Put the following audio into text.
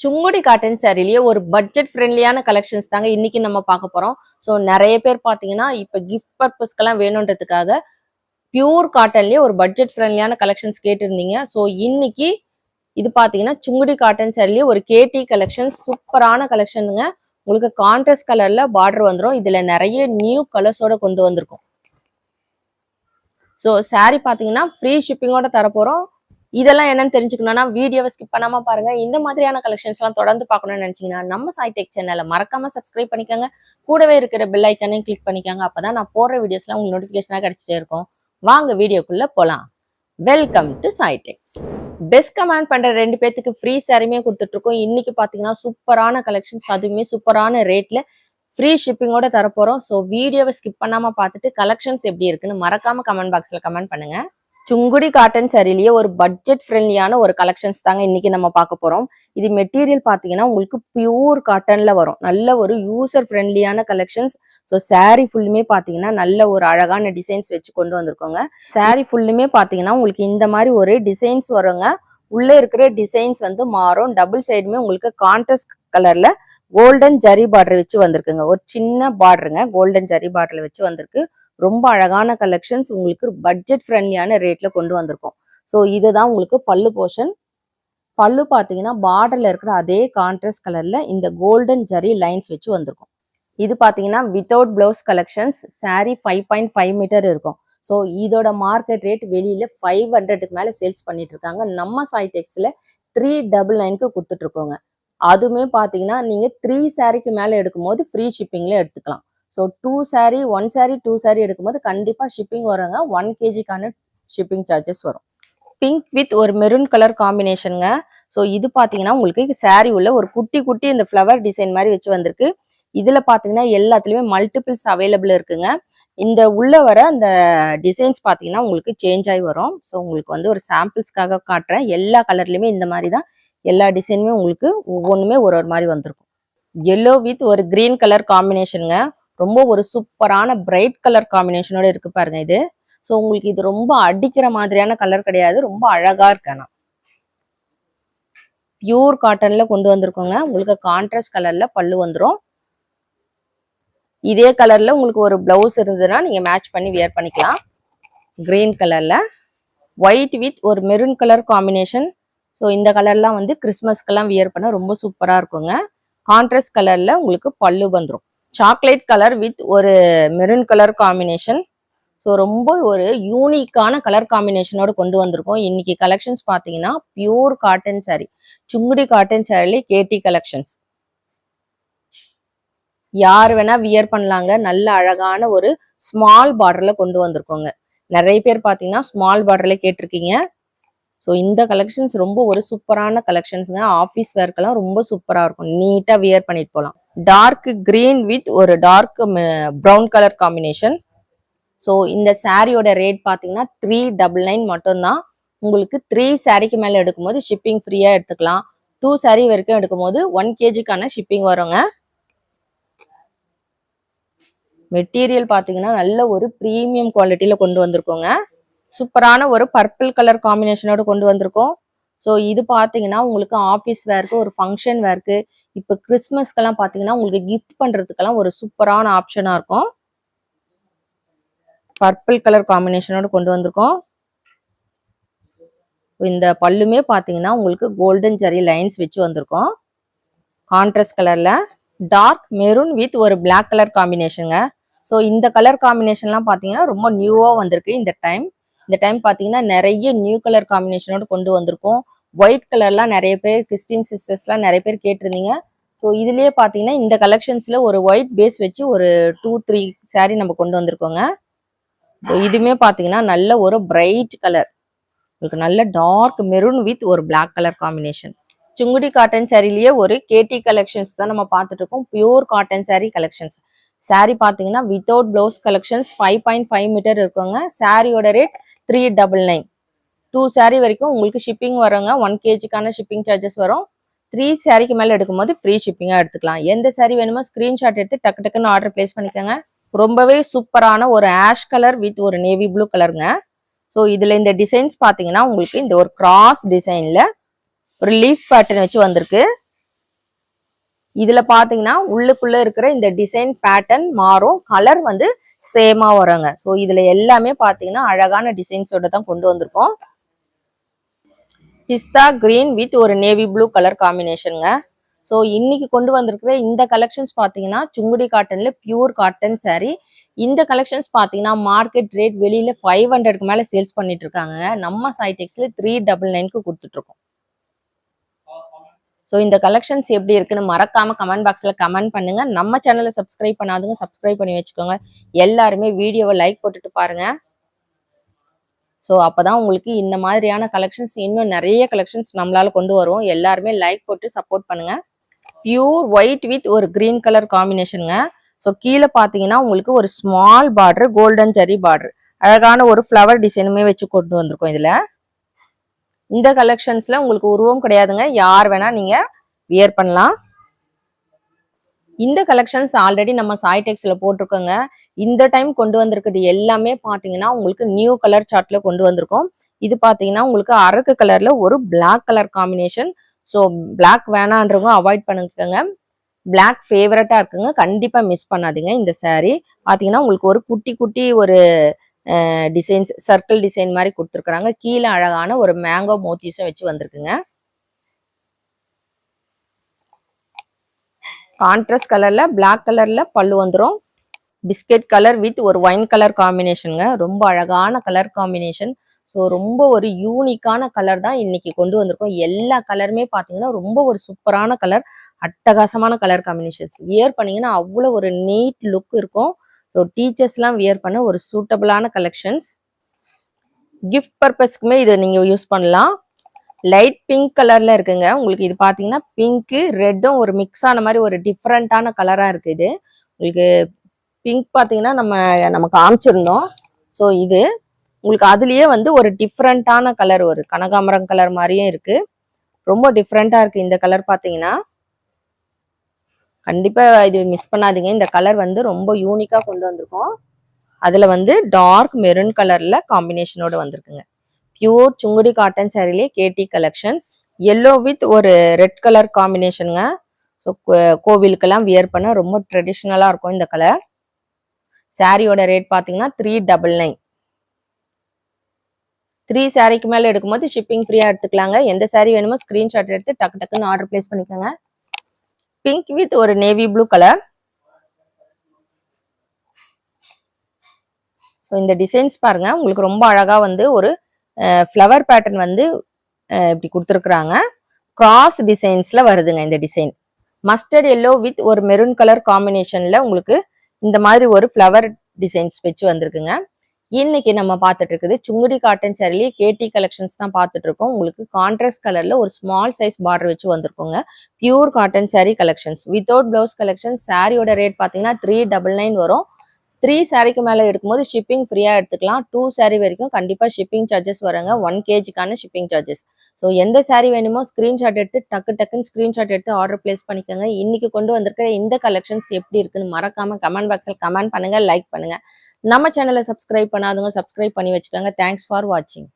Sungudi cotton சாரிலேயே ஒரு budget ஃப்ரெண்ட்லியான கலெக்ஷன்ஸ் தாங்க இன்னைக்கு நம்ம பார்க்க போறோம். ஸோ நிறைய பேர் பார்த்தீங்கன்னா இப்போ கிஃப்ட் பர்பஸ்க்கெல்லாம் வேணுன்றதுக்காக பியூர் காட்டன்லயே ஒரு பட்ஜெட் ஃப்ரெண்ட்லியான கலெக்ஷன்ஸ் கேட்டிருந்தீங்க. ஸோ இன்னைக்கு இது பார்த்தீங்கன்னா சுங்குடி காட்டன் சாரிலேயே ஒரு கேடி கலெக்ஷன்ஸ் சூப்பரான கலெக்ஷனுங்க உங்களுக்கு கான்ட்ராஸ்ட் கலர்ல பார்டர் வந்துடும் இதுல நிறைய நியூ கலர்ஸோட கொண்டு வந்திருக்கும். ஸோ சாரி பார்த்தீங்கன்னா ஃப்ரீ ஷிப்பிங்கோட தரப்போறோம். இதெல்லாம் என்னன்னு தெரிஞ்சுக்கணும்னா வீடியோவை ஸ்கிப் பண்ணாம பாருங்க. இந்த மாதிரியான கலெக்ஷன்ஸ் எல்லாம் தொடர்ந்து பார்க்கணும்னு நினைச்சீங்கன்னா நம்ம சாய்டெக் சேனலை மறக்காம சப்ஸ்கிரைப் பண்ணிக்கோங்க. கூடவே இருக்கிற பெல் ஐக்கனையும் கிளிக் பண்ணிக்கோங்க. அப்பதான் நான் போடுற வீடியோஸ்லாம் உங்களுக்கு நோட்டிஃபிகேஷனாக கிடைச்சிட்டே இருக்கும். வாங்க வீடியோக்குள்ள போலாம். Welcome to Saitex best comment பண்ற ரெண்டு பேத்துக்கு ஃப்ரீ சாரியுமே கொடுத்துட்டு இருக்கோம் இன்னைக்கு பாத்தீங்கன்னா சூப்பரான கலெக்ஷன்ஸ் அதுவுமே சூப்பரான ரேட்ல ஃப்ரீ ஷிப்பிங்கோட தரப்போறோம். ஸோ வீடியோவை ஸ்கிப் பண்ணாம பார்த்துட்டு கலெக்ஷன்ஸ் எப்படி இருக்குன்னு மறக்காம கமெண்ட் பாக்ஸ்ல கமெண்ட் பண்ணுங்க. சுங்குடி காட்டன் சரிலேயே ஒரு பட்ஜெட் ஃப்ரெண்ட்லியான ஒரு கலெக்ஷன்ஸ் தாங்க இன்னைக்கு நம்ம பார்க்க போறோம். இது மெட்டீரியல் பார்த்தீங்கன்னா உங்களுக்கு பியூர் காட்டன்ல வரும். நல்ல ஒரு யூசர் ஃப்ரெண்ட்லியான கலெக்ஷன்ஸ் ஸோ சாரீ ஃபுல்லுமே பார்த்தீங்கன்னா நல்ல ஒரு அழகான டிசைன்ஸ் வச்சு கொண்டு வந்திருக்கோங்க. சாரீ ஃபுல்லுமே பார்த்தீங்கன்னா உங்களுக்கு இந்த மாதிரி ஒரு டிசைன்ஸ் வருங்க. உள்ளே இருக்கிற டிசைன்ஸ் வந்து மாறும். டபுள் சைடுமே உங்களுக்கு கான்ட்ராஸ்ட் கலர்ல கோல்டன் ஜரி பார்டர் வச்சு வந்திருக்குங்க. ஒரு சின்ன பார்டருங்க கோல்டன் ஜரி பார்டர்ல வச்சு வந்திருக்கு. ரொம்ப அழகான கலெக்ஷன்ஸ் உங்களுக்கு பட்ஜெட் ஃப்ரெண்ட்லியான ரேட்ல கொண்டு வந்திருக்கோம். ஸோ இதுதான் உங்களுக்கு பல்லு போர்ஷன் பல்லு பார்த்தீங்கன்னா பார்டர்ல இருக்கிற அதே கான்ட்ராஸ்ட் கலர்ல இந்த கோல்டன் ஜரி லைன்ஸ் வச்சு வந்திருக்கும். இது பார்த்தீங்கன்னா without blouse collections sari five point five metre இருக்கும். ஸோ இதோட மார்க்கெட் ரேட் வெளியில ஃபைவ் ஹண்ட்ரடுக்கு மேலே சேல்ஸ் பண்ணிட்டு இருக்காங்க. நம்ம சாய்டெக்ஸ்ல த்ரீ டபுள் நைனுக்கு கொடுத்துட்டு இருக்கோங்க. அதுவுமே பார்த்தீங்கன்னா நீங்க த்ரீ சாரிக்கு மேலே எடுக்கும்போது ஃப்ரீ ஷிப்பிங்ல எடுத்துக்கலாம். So two saree one saree two saree எடுக்கும்போது கண்டிப்பாக ஷிப்பிங் வருங்க. ஒன் கேஜிக்கான ஷிப்பிங் சார்ஜஸ் வரும். பிங்க் வித் ஒரு மெரூன் கலர் காம்பினேஷனுங்க ஸோ இது பார்த்தீங்கன்னா உங்களுக்கு saree உள்ள ஒரு குட்டி குட்டி இந்த ஃப்ளவர் டிசைன் மாதிரி வச்சு வந்திருக்கு. இதில் பார்த்தீங்கன்னா எல்லாத்துலேயுமே மல்டிபிள்ஸ் அவைலபிள் இருக்குங்க. இந்த உள்ள வர அந்த டிசைன்ஸ் பார்த்தீங்கன்னா உங்களுக்கு சேஞ்ச் ஆகி வரும். ஸோ உங்களுக்கு வந்து ஒரு சாம்பிள்ஸ்க்காக காட்டுறேன். எல்லா கலர்லையுமே இந்த மாதிரி தான். எல்லா டிசைனுமே உங்களுக்கு ஒவ்வொன்றுமே ஒரு ஒரு மாதிரி வந்திருக்கும். எல்லோ வித் ஒரு கிரீன் கலர் காம்பினேஷனுங்க ரொம்ப ஒரு சூப்பரான பிரைட் கலர் காம்பினேஷனோட இருக்கு பாருங்க இது. ஸோ உங்களுக்கு இது ரொம்ப அடிக்கிற மாதிரியான கலர் கிடையாது. ரொம்ப அழகா இருக்கு ஆனால் பியூர் காட்டன்ல கொண்டு வந்திருக்கோங்க. உங்களுக்கு கான்ட்ராஸ்ட் கலர்ல பல்லு வந்துடும் இதே கலர்ல உங்களுக்கு ஒரு பிளவுஸ் இருந்ததுன்னா நீங்க மேட்ச் பண்ணி வியர் பண்ணிக்கலாம். கிரீன் கலர்ல ஒயிட் வித் ஒரு மெரூன் கலர் காம்பினேஷன் ஸோ இந்த கலர்லாம் வந்து கிறிஸ்மஸ்க்கெல்லாம் வியர் பண்ண ரொம்ப சூப்பரா இருக்குங்க. கான்ட்ராஸ்ட் கலர்ல உங்களுக்கு பல்லு வந்துடும் சாக்லேட் கலர் வித் ஒரு மெரூன் கலர் காம்பினேஷன் ஸோ ரொம்ப ஒரு யூனிக்கான கலர் காம்பினேஷனோட கொண்டு வந்திருக்கோம். இன்னைக்கு கலெக்ஷன்ஸ் பார்த்தீங்கன்னா pure cotton saree. Sungudi cotton சாரிலே கேடி கலெக்ஷன்ஸ் யார் வேணா வியர் பண்ணலாங்க. நல்ல அழகான ஒரு ஸ்மால் பார்டரில் கொண்டு வந்திருக்கோங்க. நிறைய பேர் பார்த்தீங்கன்னா ஸ்மால் பார்டரில் கேட்டிருக்கீங்க. ஸோ இந்த கலெக்ஷன்ஸ் ரொம்ப ஒரு சூப்பரான கலெக்ஷன்ஸுங்க ஆஃபீஸ் வேர்க்கெல்லாம் ரொம்ப சூப்பராக இருக்கும். நீட்டாக வியர் பண்ணிட்டு போகலாம் டார்க் கிரீன் வித் ஒரு dark brown colour combination so இந்த சாரியோட ரேட் பார்த்தீங்கன்னா த்ரீ டபுள் நைன் மட்டும்தான். உங்களுக்கு த்ரீ சாரிக்கு மேலே எடுக்கும்போது ஷிப்பிங் ஃப்ரீயாக எடுத்துக்கலாம். டூ சாரி வரைக்கும் எடுக்கும்போது ஒன் கேஜிக்கான ஷிப்பிங் வருங்க. மெட்டீரியல் பார்த்தீங்கன்னா நல்ல ஒரு ப்ரீமியம் குவாலிட்டியில் கொண்டு வந்திருக்கோங்க. சூப்பரான ஒரு பர்பிள் கலர் காம்பினேஷனோடு கொண்டு வந்திருக்கோம். ஸோ இது பார்த்தீங்கன்னா உங்களுக்கு ஆஃபீஸ் வேர்க்கு ஒரு ஃபங்க்ஷன் வேர்க்கு இப்போ கிறிஸ்மஸ்க்கெல்லாம் பார்த்தீங்கன்னா உங்களுக்கு கிஃப்ட் பண்ணுறதுக்கெல்லாம் ஒரு சூப்பரான ஆப்ஷனாக இருக்கும். பர்பிள் கலர் காம்பினேஷனோட கொண்டு வந்திருக்கோம். இந்த பல்லுமே பார்த்தீங்கன்னா உங்களுக்கு கோல்டன் ஜரி லைன்ஸ் வச்சு வந்திருக்கோம். கான்ட்ராஸ்ட் கலர்ல டார்க் மெரூன் வித் ஒரு பிளாக் கலர் காம்பினேஷனுங்க ஸோ இந்த கலர் காம்பினேஷன்லாம் பார்த்தீங்கன்னா ரொம்ப நியூவாக வந்திருக்கு இந்த டைம் இந்த டைம் பார்த்தீங்கன்னா நிறைய நியூ கலர் காம்பினேஷனோட கொண்டு வந்திருக்கோம். ஒயிட் கலர்லாம் நிறைய பேர் கிறிஸ்டின் சிஸ்டர்ஸ்லாம் நிறைய பேர் கேட்டிருந்தீங்க. ஸோ இதுலயே பார்த்தீங்கன்னா இந்த கலெக்ஷன்ஸ்ல ஒரு ஒயிட் பேஸ் வச்சு ஒரு டூ த்ரீ சாரீ நம்ம கொண்டு வந்திருக்கோங்க. So இதுவுமே பார்த்தீங்கன்னா நல்ல ஒரு பிரைட் கலர் உங்களுக்கு நல்ல டார்க் மெரூன் வித் ஒரு black colour combination Sungudi cotton சாரிலேயே ஒரு கேடி கலெக்ஷன்ஸ் தான் நம்ம பார்த்துட்டு இருக்கோம் pure cotton saree collections saree பார்த்தீங்கன்னா without blouse collections five point five metre இருக்குங்க. சாரியோட rate three double nine two sari வரைக்கும் உங்களுக்கு ஷிப்பிங் வருங்க. ஒன் கேஜிக்கான ஷிப்பிங் சார்ஜஸ் வரும். த்ரீ சாரிக்கு மேலே எடுக்கும்போது ஃப்ரீ ஷிப்பிங்காக எடுத்துக்கலாம். எந்த saree வேணுமோ ஸ்க்ரீன்ஷாட் எடுத்து டக்கு டக்குன்னு ஆர்டர் பிளேஸ் பண்ணிக்கோங்க. ரொம்பவே சூப்பரான ஒரு ஆஷ் கலர் வித் ஒரு நேவி ப்ளூ கலருங்க ஸோ இதில் இந்த டிசைன்ஸ் பார்த்தீங்கன்னா உங்களுக்கு இந்த ஒரு கிராஸ் டிசைனில் ஒரு லீஃப் பேட்டர்ன் வச்சு வந்திருக்கு. இதில் பார்த்தீங்கன்னா உள்ளுக்குள்ளே இருக்கிற இந்த டிசைன் பேட்டர்ன் மாறும். கலர் வந்து சேமா வருங்க ஸோ இதுல எல்லாமே பாத்தீங்கன்னா அழகான டிசைன்ஸோட தான் கொண்டு வந்திருக்கோம். பிஸ்தா கிரீன் வித் ஒரு நேவி ப்ளூ கலர் காம்பினேஷனுங்க ஸோ இன்னைக்கு கொண்டு வந்திருக்கிற இந்த கலெக்ஷன்ஸ் பார்த்தீங்கன்னா சுங்குடி காட்டன்ல பியூர் காட்டன் saree. இந்த கலெக்ஷன்ஸ் பார்த்தீங்கன்னா மார்க்கெட் ரேட் வெளியில ஃபைவ் ஹண்ட்ரட்க்கு மேலே சேல்ஸ் பண்ணிட்டு இருக்காங்க. நம்ம சைடெக்ஸ்ல த்ரீ டபுள் நைன்க்கு கொடுத்துட்டு இருக்கோம். ஸோ இந்த கலெக்ஷன்ஸ் எப்படி இருக்குன்னு மறக்காம கமெண்ட் பாக்ஸ்ல கமெண்ட் பண்ணுங்க. நம்ம சேனலை சப்ஸ்கிரைப் பண்ணாதுங்க சப்ஸ்கிரைப் பண்ணி வச்சுக்கோங்க. எல்லாருமே வீடியோவை லைக் போட்டுட்டு பாருங்க. ஸோ அப்போதான் உங்களுக்கு இந்த மாதிரியான கலெக்ஷன்ஸ் இன்னும் நிறைய கலெக்ஷன்ஸ் நம்மளால கொண்டு வருவோம். எல்லாருமே லைக் போட்டு சப்போர்ட் பண்ணுங்க. பியூர் ஒயிட் வித் ஒரு கிரீன் கலர் காம்பினேஷனுங்க ஸோ கீழே பார்த்தீங்கன்னா உங்களுக்கு ஒரு small border golden zari border அழகான ஒரு ஃப்ளவர் டிசைனுமே வச்சு கொண்டு வந்திருக்கோம் இதில். இந்த கலெக்ஷன்ஸ்ல உங்களுக்கு உருவம் கிடையாதுங்க. யார் வேணா நீங்க வியர் பண்ணலாம். இந்த கலெக்ஷன்ஸ் ஆல்ரெடி நம்ம சாய்டெக்ஸ்ல போட்டிருக்கோங்க. இந்த டைம் கொண்டு வந்திருக்கிறது எல்லாமே பார்த்தீங்கன்னா உங்களுக்கு நியூ கலர் சார்ட்ல கொண்டு வந்திருக்கோம். இது பார்த்தீங்கன்னா உங்களுக்கு அரக்கு கலர்ல ஒரு black colour combination so black வேணான்றவங்க avoid பண்ணிக்கோங்க. பிளாக் ஃபேவரட்டாக இருக்குங்க. கண்டிப்பாக மிஸ் பண்ணாதீங்க இந்த சாரீ பார்த்தீங்கன்னா உங்களுக்கு ஒரு குட்டி குட்டி ஒரு டிசைன்ஸ் சர்க்கிள் டிசைன் மாதிரி கொடுத்துருக்குறாங்க. கீழே அழகான ஒரு மேங்கோ மோத்திஸும் வச்சு வந்திருக்குங்க. கான்ட்ராஸ்ட் கலர்ல பிளாக் கலர்ல பல்லு வந்துடும் பிஸ்கெட் கலர் வித் ஒரு ஒயின் கலர் காம்பினேஷனுங்க ரொம்ப அழகான கலர் காம்பினேஷன் ஸோ ரொம்ப ஒரு யூனிக்கான கலர் தான் இன்னைக்கு கொண்டு வந்திருக்கோம். எல்லா கலருமே பார்த்தீங்கன்னா ரொம்ப ஒரு சூப்பரான கலர் அட்டகாசமான கலர் காம்பினேஷன்ஸ் வியர் பண்ணீங்கன்னா அவ்வளோ ஒரு நீட் லுக் இருக்கும். ஸோ டீச்சர்ஸ்லாம் வியர் பண்ண ஒரு சூட்டபிளான கலெக்ஷன்ஸ் கிஃப்ட் பர்பஸ்க்குமே இதை நீங்கள் யூஸ் பண்ணலாம். லைட் பிங்க் கலரில் இருக்குங்க. உங்களுக்கு இது பார்த்தீங்கன்னா பிங்க்கு ரெட்டும் ஒரு மிக்ஸ் ஆன மாதிரி ஒரு டிஃப்ரெண்ட்டான கலராக இருக்குது இது. உங்களுக்கு பிங்க் பார்த்தீங்கன்னா நம்ம நம்ம காமிச்சிருந்தோம். ஸோ இது உங்களுக்கு அதுலேயே வந்து ஒரு டிஃப்ரெண்ட்டான கலர் ஒரு கனகாமரம் கலர் மாதிரியும் இருக்குது ரொம்ப டிஃப்ரெண்ட்டாக இருக்குது இந்த கலர் பார்த்தீங்கன்னா கண்டிப்பா இது மிஸ் பண்ணாதீங்க. இந்த கலர் வந்து ரொம்ப யூனிக்கா கொண்டு வந்திருக்கோம். அதுல வந்து டார்க் மெரூன் கலர்ல காம்பினேஷனோட வந்திருக்குங்க. பியூர் சுங்குடி காட்டன் சேரீலே கேடி கலெக்ஷன்ஸ் எல்லோ வித் ஒரு ரெட் கலர் காம்பினேஷனுங்க ஸோ கோவிலுக்கெல்லாம் வியர் பண்ண ரொம்ப ட்ரெடிஷ்னலாக இருக்கும் இந்த கலர் சாரியோட ரேட் பார்த்தீங்கன்னா த்ரீ டபுள் நைன் த்ரீ சாரிக்கு மேலே எடுக்கும்போது ஷிப்பிங் ஃப்ரீயாக எடுத்துக்கலாங்க. எந்த சாரி வேணுமோ ஸ்க்ரீன்ஷாட் எடுத்து டக்கு டக்குன்னு ஆர்டர் ப்ளேஸ் பண்ணிக்கோங்க. பிங்க் வித் ஒரு நேவி ப்ளூ கலர் ஸோ இந்த டிசைன்ஸ் பாருங்க. உங்களுக்கு ரொம்ப அழகா வந்து ஒரு ஃப்ளவர் பேட்டர்ன் வந்து இப்படி கொடுத்துருக்குறாங்க. கிராஸ் டிசைன்ஸ்ல வருதுங்க இந்த டிசைன் மஸ்டர்ட் எல்லோ வித் ஒரு மெரூன் கலர் காம்பினேஷன்ல உங்களுக்கு இந்த மாதிரி ஒரு ஃப்ளவர் டிசைன்ஸ் வச்சு வந்திருக்குங்க. இன்னைக்கு நம்ம பார்த்துட்டு இருக்குது சுங்குடி காட்டன் சேரிலேயே கேடி கலெக்ஷன்ஸ் தான் பார்த்துட்டு இருக்கோம் உங்களுக்கு கான்ட்ராஸ்ட் கலர்ல ஒரு ஸ்மால் சைஸ் பார்டர் வச்சு வந்திருக்கோங்க. Pure cotton saree collections without blouse collection சாரியோட ரேட் பார்த்தீங்கன்னா த்ரீ டபுள் நைன் வரும். த்ரீ சாரிக்கு மேலே எடுக்கும்போது ஷிப்பிங் ஃப்ரீயாக எடுத்துக்கலாம். டூ சாரி வரைக்கும் கண்டிப்பாக ஷிப்பிங் சார்ஜஸ் வருங்க. ஒன் கேஜிக்கான ஷிப்பிங் சார்ஜஸ் ஸோ எந்த சாரி வேணுமோ ஸ்க்ரீன்ஷாட் எடுத்து டக்கு டக்குன்னு ஸ்க்ரீன்ஷாட் எடுத்து ஆர்டர் பிளேஸ் பண்ணிக்கோங்க. இன்னைக்கு கொண்டு வந்திருக்கிற இந்த கலெக்ஷன்ஸ் எப்படி இருக்குன்னு மறக்காம கமெண்ட் பாக்ஸில் கமெண்ட் பண்ணுங்க லைக் பண்ணுங்க. நம்ம சேனலை சப்ஸ்கிரைப் பண்ணாதவங்க சப்ஸ்கிரைப் பண்ணி வச்சுக்கோங்க. தேங்க்ஸ் ஃபார் வாட்சிங்